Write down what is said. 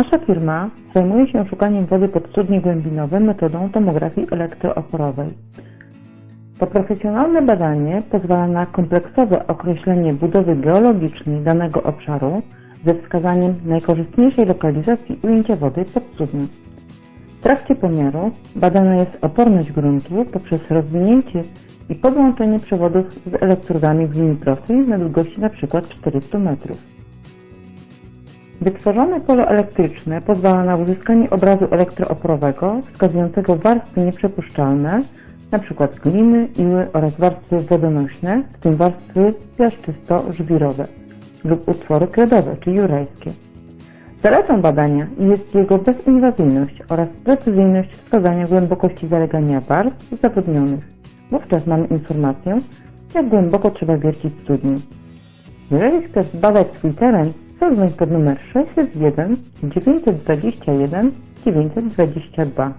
Nasza firma zajmuje się szukaniem wody pod studnie głębinowe metodą tomografii elektrooporowej. To profesjonalne badanie pozwala na kompleksowe określenie budowy geologicznej danego obszaru ze wskazaniem najkorzystniejszej lokalizacji ujęcia wody pod studnią. W trakcie pomiaru badana jest oporność gruntu poprzez rozwinięcie i podłączenie przewodów z elektrodami w linii prostej na długości np. 400 metrów. Wytworzone pole elektryczne pozwala na uzyskanie obrazu elektrooporowego wskazującego warstwy nieprzepuszczalne, np. gliny, iły oraz warstwy wodonośne, w tym warstwy piaszczysto-żwirowe lub utwory kredowe czy jurajskie. Zaletą badania jest jego bezinwazyjność oraz precyzyjność wskazania głębokości zalegania warstw zawodnionych. Wówczas mamy informację, jak głęboko trzeba wiercić studnię. Jeżeli chcesz zbadać swój teren, zadzwoń pod numer 601 921 922.